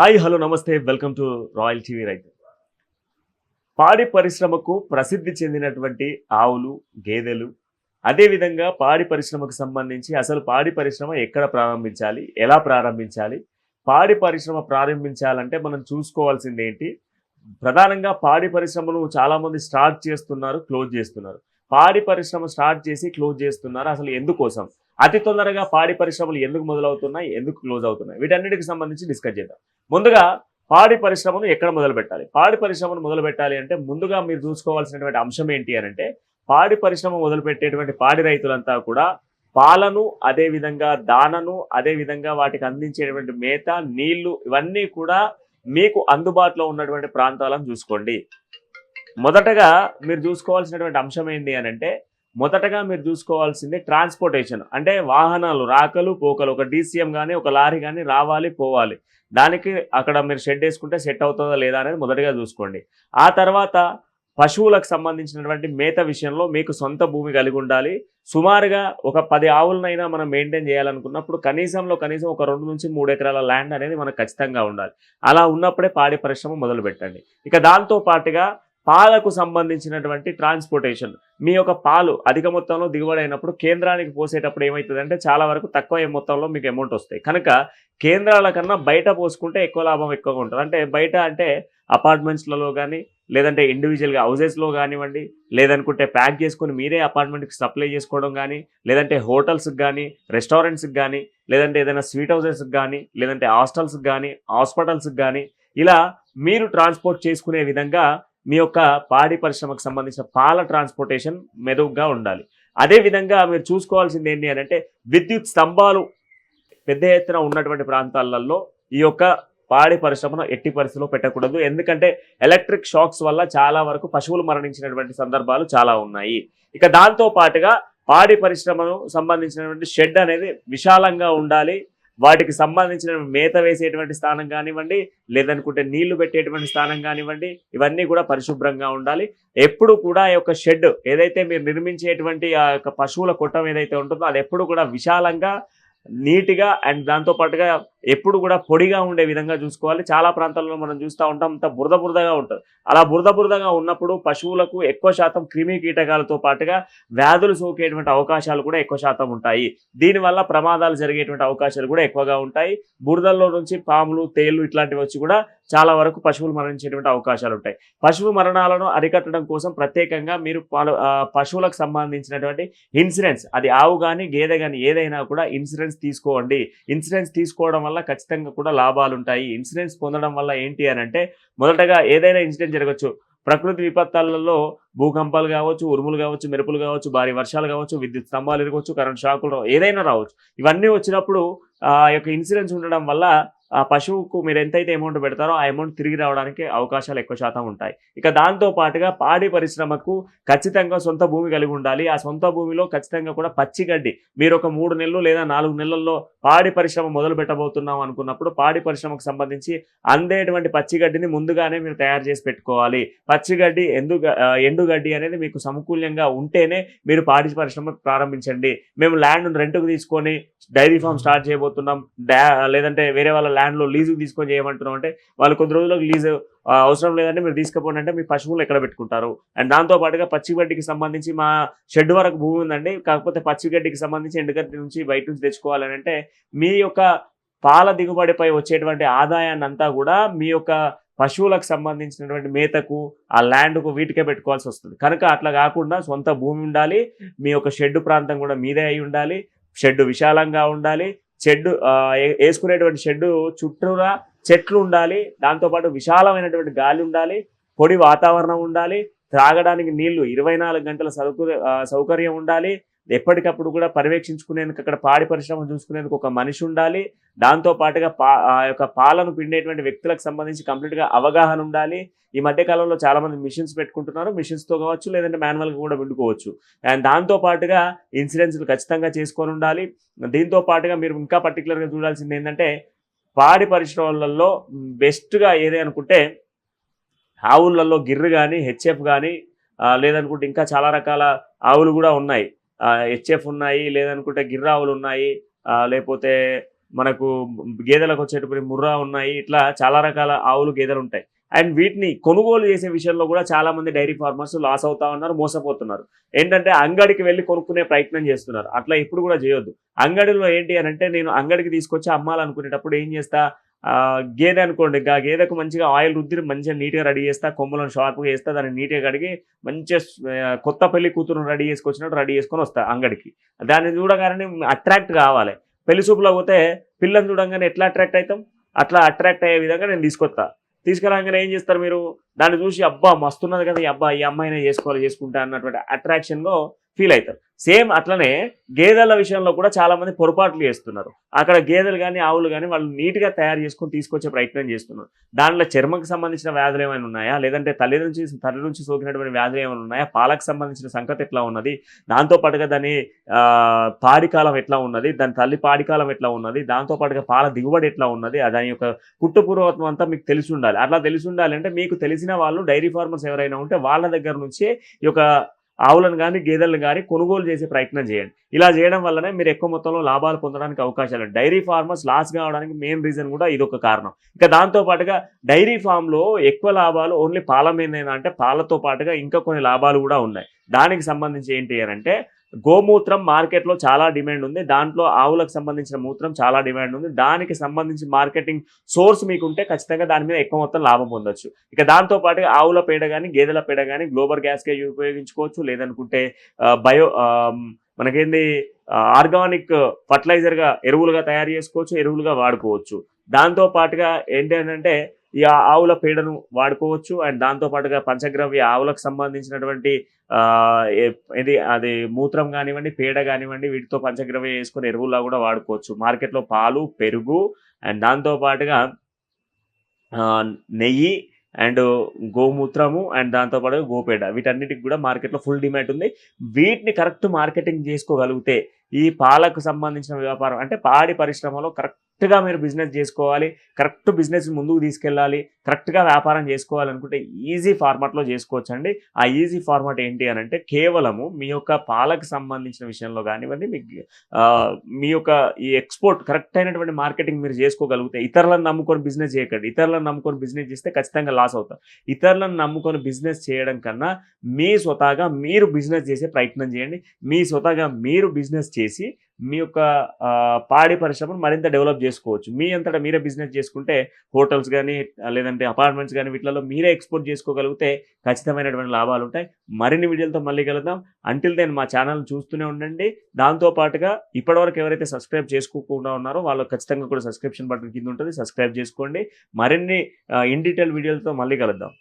Hi hello నమస్తే. Welcome to royal TV రైతు పాడి పరిశ్రమకు ప్రసిద్ధి చెందినటువంటి ఆవులు గేదెలు అదేవిధంగా పాడి పరిశ్రమకు సంబంధించి అసలు పాడి పరిశ్రమ ఎక్కడ ప్రారంభించాలి ఎలా ప్రారంభించాలి పాడి పరిశ్రమ ప్రారంభించాలంటే మనం చూసుకోవాల్సింది ఏంటి? ప్రధానంగా పాడి పరిశ్రమను చాలామంది స్టార్ట్ చేస్తున్నారు క్లోజ్ చేస్తున్నారు. పాడి పరిశ్రమ స్టార్ట్ చేసి క్లోజ్ చేస్తున్నారు అసలు ఎందుకోసం? అతి తొందరగా పాడి పరిశ్రమలు ఎందుకు మొదలవుతున్నాయి ఎందుకు క్లోజ్ అవుతున్నాయి? వీటన్నిటికి సంబంధించి డిస్కస్ చేద్దాం. ముందుగా పాడి పరిశ్రమను ఎక్కడ మొదలు పెట్టాలి పాడి పరిశ్రమను మొదలు పెట్టాలి అంటే ముందుగా మీరు చూసుకోవాల్సినటువంటి అంశం ఏంటి అని అంటే పాడి పరిశ్రమ మొదలు పెట్టేటువంటి పాడి రైతులంతా కూడా పాలను అదేవిధంగా దానను అదే విధంగా వాటికి అందించేటువంటి మేత నీళ్ళు ఇవన్నీ కూడా మీకు అందుబాటులో ఉన్నటువంటి ప్రాంతాలను చూసుకోండి. మొదటగా మీరు చూసుకోవాల్సినటువంటి అంశం ఏంటి అని అంటే మొదటగా మీరు చూసుకోవాల్సింది ట్రాన్స్పోర్టేషన్ అంటే వాహనాలు రాకలు పోకలు. ఒక డీసీఎం కానీ ఒక లారీ కానీ రావాలి పోవాలి. దానికి అక్కడ మీరు షెడ్ వేసుకుంటే సెట్ అవుతుందా లేదా అనేది మొదటగా చూసుకోండి. ఆ తర్వాత పశువులకు సంబంధించినటువంటి మేత విషయంలో మీకు సొంత భూమి కలిగి ఉండాలి. సుమారుగా ఒక పది ఆవులనైనా మనం మెయింటైన్ చేయాలనుకున్నప్పుడు కనీసంలో కనీసం ఒక రెండు నుంచి మూడు ఎకరాల ల్యాండ్ అనేది మనకు ఖచ్చితంగా ఉండాలి. అలా ఉన్నప్పుడే పాడి పరిశ్రమ మొదలు పెట్టండి ఇక దాంతో పాటుగా పాలకు సంబంధించినటువంటి ట్రాన్స్పోర్టేషన్ మీ యొక్క పాలు అధిక మొత్తంలో దిగుబడి అయినప్పుడు కేంద్రానికి పోసేటప్పుడు ఏమవుతుందంటే చాలా వరకు తక్కువ మొత్తంలో మీకు అమౌంట్ వస్తాయి. కనుక కేంద్రాల కన్నా బయట పోసుకుంటే ఎక్కువ లాభం ఎక్కువగా ఉంటుంది. అంటే బయట అంటే అపార్ట్మెంట్స్లలో కానీ లేదంటే ఇండివిజువల్గా హౌజెస్లో కానివ్వండి లేదనుకుంటే ప్యాక్ చేసుకొని మీరే అపార్ట్మెంట్కి సప్లై చేసుకోవడం కానీ లేదంటే హోటల్స్కి కానీ రెస్టారెంట్స్కి కానీ లేదంటే ఏదైనా స్వీట్ హౌజెస్కి కానీ లేదంటే హాస్టల్స్కి కానీ హాస్పిటల్స్కి కానీ ఇలా మీరు ట్రాన్స్పోర్ట్ చేసుకునే విధంగా మీ యొక్క పాడి పరిశ్రమకు సంబంధించిన పాల ట్రాన్స్పోర్టేషన్ మెరుగ్గా ఉండాలి. అదే విధంగా మీరు చూసుకోవాల్సింది ఏంటి అని అంటే విద్యుత్ స్తంభాలు పెద్ద ఎత్తున ఉన్నటువంటి ప్రాంతాలలో ఈ యొక్క పాడి పరిశ్రమను ఎట్టి పరిస్థితిలో పెట్టకూడదు. ఎందుకంటే ఎలక్ట్రిక్ షాక్స్ వల్ల చాలా వరకు పశువులు మరణించినటువంటి సందర్భాలు చాలా ఉన్నాయి. ఇక దాంతో పాటుగా పాడి పరిశ్రమను సంబంధించినటువంటి షెడ్ అనేది విశాలంగా ఉండాలి. వాటికి సంబంధించిన మేత వేసేటువంటి స్థానం కానివ్వండి లేదనుకుంటే నీళ్ళు పెట్టేటువంటి స్థానం కానివ్వండి ఇవన్నీ కూడా పరిశుభ్రంగా ఉండాలి. ఎప్పుడు కూడా ఈ యొక్క షెడ్ ఏదైతే మీరు నిర్మించేటువంటి ఆ యొక్క పశువుల కొట్టం ఏదైతే ఉంటుందో అది ఎప్పుడు కూడా విశాలంగా నీట్గా అండ్ దాంతో పాటుగా ఎప్పుడు కూడా పొడిగా ఉండే విధంగా చూసుకోవాలి. చాలా ప్రాంతాల్లో మనం చూస్తూ ఉంటాం అంత బురద బురదగా ఉంటుంది. అలా బురద బురదగా ఉన్నప్పుడు పశువులకు ఎక్కువ శాతం క్రిమి కీటకాలతో పాటుగా వ్యాధులు సోకేటువంటి అవకాశాలు కూడా ఎక్కువ శాతం ఉంటాయి. దీనివల్ల ప్రమాదాలు జరిగేటువంటి అవకాశాలు కూడా ఎక్కువగా ఉంటాయి. బురదల్లో నుంచి పాములు తేళ్ళు ఇట్లాంటివి వచ్చి కూడా చాలా వరకు పశువులు మరణించేటువంటి అవకాశాలు ఉంటాయి. పశువు మరణాలను అరికట్టడం కోసం ప్రత్యేకంగా మీరు పాలు- పశువులకు సంబంధించినటువంటి ఇన్సూరెన్స్ అది ఆవు కానీ గేదె కానీ ఏదైనా కూడా ఇన్సూరెన్స్ తీసుకోండి. ఇన్సూరెన్స్ తీసుకోవడం వల్ల ఖచ్చితంగా కూడా లాభాలు ఉంటాయి ఇన్సూరెన్స్ పొందడం వల్ల ఏంటి అని అంటే మొదటగా ఏదైనా ఇన్సిడెంట్ జరగచ్చు. ప్రకృతి విపత్తులలో భూకంపాలు కావచ్చు ఉరుములు కావచ్చు మెరుపులు కావచ్చు భారీ వర్షాలు కావచ్చు విద్యుత్ స్తంభాలు ఇరగవచ్చు కరెంట్ షాకులు ఏదైనా రావచ్చు. ఇవన్నీ వచ్చినప్పుడు ఆ యొక్క ఇన్సూరెన్స్ ఉండడం వల్ల ఆ పశువుకు మీరు ఎంతైతే అమౌంట్ పెడతారో ఆ అమౌంట్ తిరిగి రావడానికి అవకాశాలు ఎక్కువ శాతం ఉంటాయి. ఇక దాంతో పాటుగా పాడి పరిశ్రమకు ఖచ్చితంగా సొంత భూమి కలిగి ఉండాలి. ఆ సొంత భూమిలో ఖచ్చితంగా కూడా పచ్చి గడ్డి మీరు ఒక మూడు నెలలు లేదా నాలుగు నెలల్లో పాడి పరిశ్రమ మొదలు పెట్టబోతున్నాం అనుకున్నప్పుడు పాడి పరిశ్రమకు సంబంధించి అందేటువంటి పచ్చిగడ్డిని ముందుగానే మీరు తయారు చేసి పెట్టుకోవాలి. పచ్చిగడ్డి ఎండు ఎండుగడ్డి అనేది మీకు సమకూల్యంగా ఉంటేనే మీరు పాడి పరిశ్రమ ప్రారంభించండి. మేము ల్యాండ్ రెంట్కు తీసుకొని డైరీ ఫామ్ స్టార్ట్ చేయబోతున్నాం. డా లేదంటే వేరే వాళ్ళ ల్యాండ్లో లీజుకు తీసుకొని చేయమంటున్నాం అంటే వాళ్ళు కొద్ది రోజులకు లీజు అవసరం లేదంటే మీరు తీసుకుపోండి అంటే మీ పశువులు ఎక్కడ పెట్టుకుంటారు? అండ్ దాంతో పాటుగా పచ్చిగడ్డికి సంబంధించి మా షెడ్ వరకు భూమి ఉందండి. కాకపోతే పచ్చిగడ్డికి సంబంధించి ఎండుగడ్డి నుంచి బయట నుంచి తెచ్చుకోవాలని అంటే మీ యొక్క పాల దిగుబడిపై వచ్చేటువంటి ఆదాయాన్ని అంతా కూడా మీ యొక్క పశువులకు సంబంధించినటువంటి మేతకు ఆ ల్యాండ్కు వీటికే పెట్టుకోవాల్సి వస్తుంది. కనుక అట్లా కాకుండా సొంత భూమి ఉండాలి. మీ యొక్క షెడ్ ప్రాంతం కూడా మీదే అయి ఉండాలి. షెడ్ విశాలంగా ఉండాలి. షెడ్ వేసుకునేటువంటి షెడ్ చుట్టూరా చెట్లు ఉండాలి. దాంతోపాటు విశాలమైనటువంటి గాలి ఉండాలి పొడి వాతావరణం ఉండాలి త్రాగడానికి నీళ్ళు ఇరవై నాలుగు గంటల సౌకర్య సౌకర్యం ఉండాలి. ఎప్పటికప్పుడు కూడా పర్యవేక్షించుకునేందుకు అక్కడ పాడి పరిశ్రమ చూసుకునేందుకు ఒక మనిషి ఉండాలి. దాంతో పాటుగా పా ఆ యొక్క పాలను పిండేటువంటి వ్యక్తులకు సంబంధించి కంప్లీట్గా అవగాహన ఉండాలి. ఈ మధ్య కాలంలో చాలామంది మిషన్స్ పెట్టుకుంటున్నారు. మిషన్స్తో కావచ్చు లేదంటే మాన్యువల్గా కూడా వండుకోవచ్చు. అండ్ దాంతో పాటుగా ఇన్సూరెన్స్లు ఖచ్చితంగా చేసుకొని ఉండాలి. దీంతో పాటుగా మీరు ఇంకా పర్టికులర్గా చూడాల్సింది ఏంటంటే పాడి పరిశ్రమలలో బెస్ట్గా ఏది అనుకుంటే ఆవులలో గిర్రు కానీ హెచ్ఎఫ్ కానీ లేదనుకుంటే ఇంకా చాలా రకాల ఆవులు కూడా ఉన్నాయి. హెచ్ఎఫ్ ఉన్నాయి లేదనుకుంటే గిర్రావులు ఉన్నాయి లేకపోతే మనకు గేదెలకు వచ్చేటప్పుడు ముర్రా ఉన్నాయి ఇట్లా చాలా రకాల ఆవులు గేదెలు ఉంటాయి. అండ్ వీటిని కొనుగోలు చేసే విషయంలో కూడా చాలా మంది డైరీ ఫార్మర్స్ లాస్ అవుతా ఉన్నారు మోసపోతున్నారు. ఏంటంటే అంగడికి వెళ్ళి కొనుక్కునే ప్రయత్నం చేస్తున్నారు. అట్లా ఇప్పుడు కూడా చేయొద్దు. అంగడిలో ఏంటి అని అంటే నేను అంగడికి తీసుకొచ్చి అమ్మాలనుకునేటప్పుడు ఏం చేస్తా? గేదె అనుకోండి ఆ గేదెకు మంచిగా ఆయిల్ రుద్ది మంచిగా నీట్గా రెడీ చేస్తా కొమ్ములను షార్ప్గా వేస్తా దాన్ని నీట్గా కడిగి మంచిగా కొత్త పెళ్ళి కూతురు రెడీ చేసుకొచ్చినట్టు రెడీ చేసుకొని వస్తా అంగడికి. దాన్ని చూడగానే అట్రాక్ట్ కావాలి. పెళ్ళి చూపులో పోతే పిల్లని చూడంగానే ఎట్లా అట్రాక్ట్ అవుతాం అట్లా అట్రాక్ట్ అయ్యే విధంగా నేను తీసుకొస్తా. తీసుకురాగానే ఏం చేస్తారు మీరు? దాన్ని చూసి అబ్బా మస్తున్నది కదా ఈ అబ్బా ఈ అమ్మాయినే చేసుకోవాలి చేసుకుంటా అన్నటువంటి అట్రాక్షన్లో ఫీల్ అవుతారు. సేమ్ అట్లనే గేదెల విషయంలో కూడా చాలా మంది పొరపాట్లు చేస్తున్నారు. అక్కడ గేదెలు కానీ ఆవులు కానీ వాళ్ళు నీట్గా తయారు చేసుకొని తీసుకొచ్చే ప్రయత్నం చేస్తున్నారు. దాంట్లో చర్మకు సంబంధించిన వ్యాధులు ఏమైనా ఉన్నాయా? లేదంటే తల్లి నుంచి తల్లి నుంచి సోకినటువంటి వ్యాధులు ఏమైనా ఉన్నాయా? పాలకు సంబంధించిన సంగతి ఎట్లా ఉన్నది? దాంతో పాటుగా దాని పాడికాలం ఎట్లా ఉన్నది? దాని తల్లి పాడికాలం ఎట్లా ఉన్నది? దాంతో పాటుగా పాల దిగుబడి ఎట్లా ఉన్నది? దాని యొక్క పుట్టుపూర్వత్వం అంతా మీకు తెలిసి ఉండాలి. అట్లా తెలిసి ఉండాలి అంటే మీకు తెలిసిన వాళ్ళు డైరీ ఫార్మర్స్ ఎవరైనా ఉంటే వాళ్ళ దగ్గర నుంచే ఈ యొక్క ఆవులను కానీ గేదెలను కానీ కొనుగోలు చేసే ప్రయత్నం చేయండి. ఇలా చేయడం వల్లనే మీరు ఎక్కువ మొత్తంలో లాభాలు పొందడానికి అవకాశాలు డైరీ ఫార్మర్స్ లాస్ కావడానికి మెయిన్ రీజన్ కూడా ఇది ఒక కారణం. ఇక దాంతో పాటుగా డైరీ ఫామ్లో ఎక్కువ లాభాలు ఓన్లీ పాల మీద అంటే పాలతో పాటుగా ఇంకా కొన్ని లాభాలు కూడా ఉన్నాయి. దానికి సంబంధించి ఏంటి అంటే గోమూత్రం మార్కెట్లో చాలా డిమాండ్ ఉంది. దాంట్లో ఆవులకు సంబంధించిన మూత్రం చాలా డిమాండ్ ఉంది. దానికి సంబంధించి మార్కెటింగ్ సోర్స్ మీకు ఉంటే ఖచ్చితంగా దాని మీద ఎక్కువ మొత్తం లాభం పొందొచ్చు. ఇక దాంతో పాటుగా ఆవుల పేడ కానీ గేదెల పేడ కానీ గ్లోబల్ గ్యాస్గా ఉపయోగించుకోవచ్చు. లేదనుకుంటే బయో మనకేంది ఆర్గానిక్ ఫర్టిలైజర్గా ఎరువులుగా తయారు చేసుకోవచ్చు ఎరువులుగా వాడుకోవచ్చు. దాంతో పాటుగా ఏంటంటే ఈ ఆవుల పేడను వాడుకోవచ్చు. అండ్ దాంతో పాటుగా పంచగ్రవ్య ఆవులకు సంబంధించినటువంటి ఇది అది మూత్రం కానివ్వండి పేడ కానివ్వండి వీటితో పంచగ్రవ్య వేసుకొని ఎరువులా కూడా వాడుకోవచ్చు. మార్కెట్లో పాలు పెరుగు అండ్ దాంతో పాటుగా నెయ్యి అండ్ గోమూత్రము అండ్ దాంతోపాటు గోపేడ. వీటన్నిటికి కూడా మార్కెట్లో ఫుల్ డిమాండ్ ఉంది. వీటిని కరెక్ట్ మార్కెటింగ్ చేసుకోగలిగితే ఈ పాలకు సంబంధించిన వ్యాపారం అంటే పాడి పరిశ్రమలో కరెక్ట్గా మీరు బిజినెస్ చేసుకోవాలి కరెక్ట్ బిజినెస్ ముందుకు తీసుకెళ్ళాలి కరెక్ట్గా వ్యాపారం చేసుకోవాలనుకుంటే ఈజీ ఫార్మాట్లో చేసుకోవచ్చండి. ఆ ఈజీ ఫార్మాట్ ఏంటి అని అంటే కేవలము మీ యొక్క పాలకు సంబంధించిన విషయంలో కానివ్వండి మీ మీ యొక్క ఈ ఎక్స్పోర్ట్ కరెక్ట్ అయినటువంటి మార్కెటింగ్ మీరు చేసుకోగలిగితే ఇతరులను నమ్ముకొని బిజినెస్ చేయకండి. ఇతరులను నమ్ముకొని బిజినెస్ చేస్తే ఖచ్చితంగా లాస్ అవుతారు. ఇతరులను నమ్ముకొని బిజినెస్ చేయడం కన్నా మీ స్వతహాగా మీరు బిజినెస్ చేసే ప్రయత్నం చేయండి. మీ స్వతహాగా మీరు బిజినెస్ చేసి మీ యొక్క పాడి పరిశ్రమను మరింత డెవలప్ చేసుకోవచ్చు. మీ అంతటా మీరే బిజినెస్ చేసుకుంటే హోటల్స్ కానీ లేదంటే అపార్ట్మెంట్స్ కానీ వీటిలలో మీరే ఎక్స్పోర్ట్ చేసుకోగలిగితే ఖచ్చితమైనటువంటి లాభాలు ఉంటాయి. మరిన్ని వీడియోలతో మళ్ళీ కలుద్దాం. అంటిల్ దెన్ మా ఛానల్ చూస్తూనే ఉండండి. దాంతో పాటుగా ఇప్పటివరకు ఎవరైతే సబ్స్క్రైబ్ చేసుకోకుండా ఉన్నారో వాళ్ళు ఖచ్చితంగా కూడా సబ్స్క్రిప్షన్ బటన్ కింద ఉంటుంది. సబ్స్క్రైబ్ చేసుకోండి. మరిన్ని ఇన్ డీటెయిల్ వీడియోలతో మళ్ళీ కలుద్దాం.